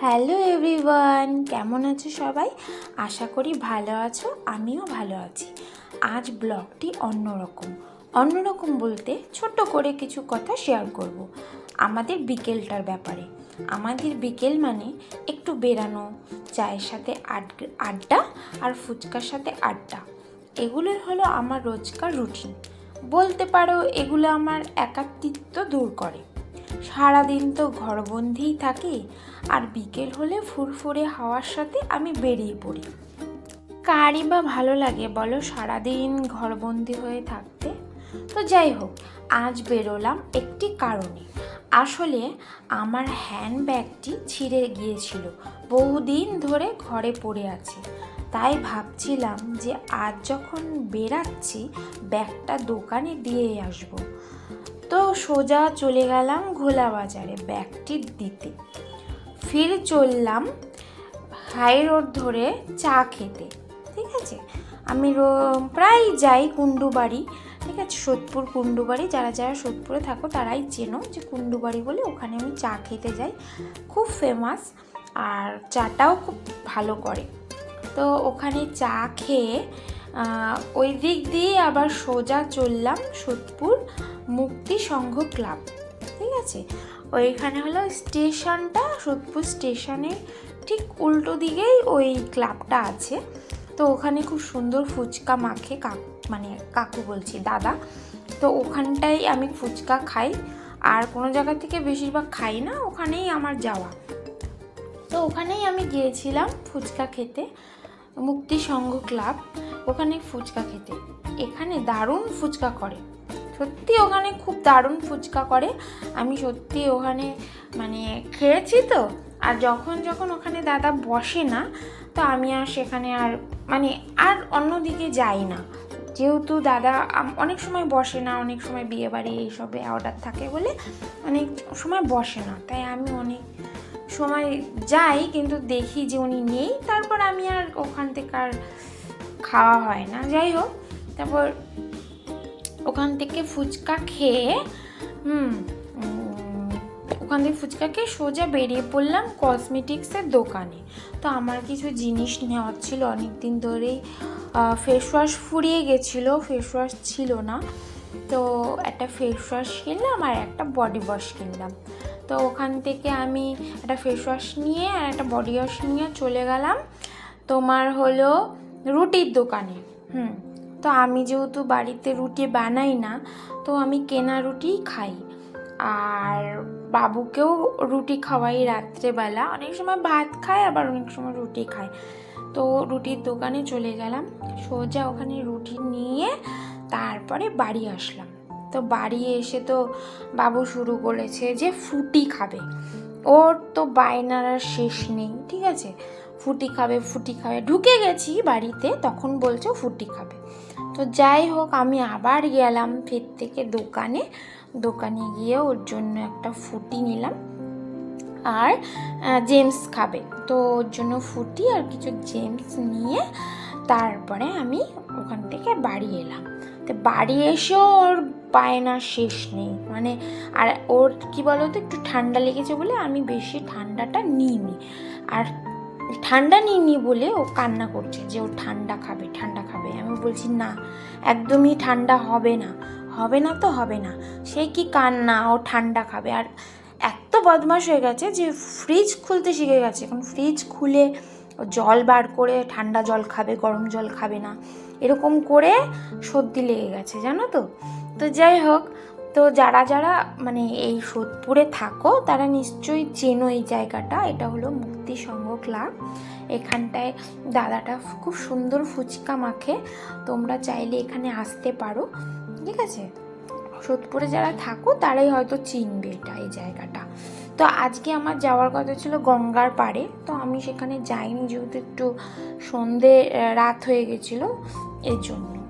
Hello everyone, কেমন আছো সবাই? আশা করি ভালো আছো, আমিও ভালো আছি। আজ ব্লগটি অন্যরকম। অন্যরকম বলতে ছোট্ট করে কিছু কথা শেয়ার করব। আমাদের বিকেলটার ব্যাপারে। আমাদের বিকেল মানে একটু বেরানো চায়ের সাথে আড- আড্ডা আর ফুচকার সাথে আড্ডা। এগুলোই হলো আমার রোজকার রুটিন বলতে পারো এগুলো আমার একাকিত্ব দূর করে। সারাদিন তো ঘরবন্দিই থাকি, আর বিকেল হলে ফুরফুরে হাওয়ার সাথে আমি বেরিয়ে পড়ি। কারই বা ভালো লাগে বলো সারাদিন ঘরবন্দি হয়ে থাকতে? তো যাই হোক, আজ বেরোলাম একটি কারণে। আসলে আমার হ্যান্ডব্যাগটি ছিঁড়ে গিয়েছিল, বহুদিন ধরে ঘরে পড়ে আছে। তাই ভাবছিলাম যে আজ যখন বেরাচ্ছি, ব্যাগটা দোকানে দিয়ে আসব। তো সোজা চলে গেলাম ঘোলা বাজারে ব্যাগটি দিতে। ফির চললাম হাই রোড ধরে চা খেতে, ঠিক আছে? আমি প্রায় যাই কুন্ডুবাড়ি ঠিক আছে? সোদপুর কুন্ডুবাড়ি যারা যারা সোদপুরে থাকো তারাই চেনো যে কুন্ডুবাড়ি বলে ওখানে আমি চা খেতে যাই। খুব ফেমাস আর চাটাও খুব ভালো করে। তো ওখানে চা খেয়ে ওই দিক দিয়ে আবার সোজা চললাম সোদপুর মুক্তি সংঘ ক্লাব, ঠিক আছে? ওইখানে হলো স্টেশনটা, সোদপুর স্টেশনের ঠিক উল্টো দিকেই ওই ক্লাবটা আছে। তো ওখানে খুব সুন্দর ফুচকা মাখে কাকু মানে কাকু বলছি, দাদা। তো ওখানটাই আমি ফুচকা খাই। আর কোনো জায়গা থেকে বেশিরভাগ খাই না, ওখানেই আমার যাওয়া। তো ওখানেই আমি গিয়েছিলাম ফুচকা খেতে, মুক্তি সংঘ ক্লাব ওখানে ফুচকা খেতে। এখানে দারুণ ফুচকা করে। সত্যি ওখানে খুব দারুণ ফুচকা করে। আমি সত্যি ওখানে মানে খেয়েছি তো। আর যখন যখন ওখানে দাদা বসে না, তো আমি আর সেখানে আর মানে আর অন্যদিকে যাই না। যেহেতু দাদা অনেক সময় বসে না, অনেক সময় বিয়ে বাড়ি এইসবে অর্ডার থাকে বলে অনেক সময় বসে না। তাই আমি অনেক সময় যাই কিন্তু দেখি যে উনি নেই, তারপর আমি আর ওখান থেকে আর খাওয়া হয় না। যাই হোক, তারপর ওখান থেকে ফুচকা খেয়ে, হুম ওখান থেকে ফুচকা খেয়ে সোজা বেরিয়ে পড়লাম কসমেটিক্সের দোকানে। তো আমার কিছু জিনিস নেওয়ার ছিল অনেক দিন ধরেই ফেস ওয়াশ ফুরিয়ে গেছিল ফেস ওয়াশ ছিল না। তো একটা ফেস ওয়াশ কিনলাম আর একটা বডি ওয়াশ কিনলাম। তো ওখান থেকে আমি একটা ফেস ওয়াশ নিয়ে আর একটা বডি ওয়াশ নিয়ে চলে গেলাম। তোমার হলো রুটির দোকানে, হুম। তো আমি যেহেতু বাড়িতে রুটি বানাই না, তো আমি কেনা রুটিই খাই। আর বাবুকেও রুটি খাওয়াই রাত্রেবেলা। অনেক সময় ভাত খায়, আবার অনেক সময় রুটি খায়। তো রুটির দোকানে চলে গেলাম, সোজা ওখানে রুটি নিয়ে তারপরে বাড়ি আসলাম। তো বাড়ি এসে তো বাবু শুরু করেছে যে ফুটি খাবে। ওর তো বায়নার আর শেষ নেই, ঠিক আছে? ফুটি খাবে ফুটি খাবে। ঢুকে গেছি বাড়িতে, তখন বলছে ফুটি খাবে। তো যাই হোক, আমি আবার গেলাম ফের থেকে দোকানে। দোকানে গিয়ে ওর জন্য একটা ফুটি নিলাম। আর জেমস খাবে। তো ওর জন্য ফুটি আর কিছু জেমস নিয়ে তারপরে আমি ওখান থেকে বাড়ি এলাম। তো বাড়ি এসেও ওর বায়না শেষ নেই। মানে আর ওর কি বলতো, একটু ঠান্ডা লেগেছে বলে আমি বেশি ঠান্ডাটা নিইনি। আর ঠান্ডা নিইনি বলে ও কান্না করছে যে ও ঠান্ডা খাবে ঠান্ডা খাবে। আমি বলছি, না, একদমই ঠান্ডা হবে না। হবে না তো হবে না। সে কি কান্না? ও ঠান্ডা খাবে। আর এত বদমাশ হয়ে গেছে যে ফ্রিজ খুলতে শিখে গেছে। এখন ফ্রিজ খুলে জল বার করে ঠান্ডা জল খাবে, গরম জল খাবে না। এরকম করে সর্দি লেগে গেছে, জানো তো? তো যাই হোক তো যারা যারা মানে এই সোদপুরে থাকো, তারা নিশ্চয়ই চেনো এই জায়গাটা। এটা হলো মুক্তি সংঘ ক্লাব। এখানটায় দাদাটা খুব সুন্দর ফুচকা মাখে। তোমরা চাইলে এখানে আসতে পারো। ঠিক আছে? সোদপুরে যারা থাকো, তারাই হয়তো চিনবে এটা, এই জায়গাটা। তো আজকে আমার যাওয়ার কথা ছিল গঙ্গার পাড়ে। তো আমি সেখানে যাইনি, যেহেতু একটু সন্ধে রাত হয়ে গেছিল, এর জন্য।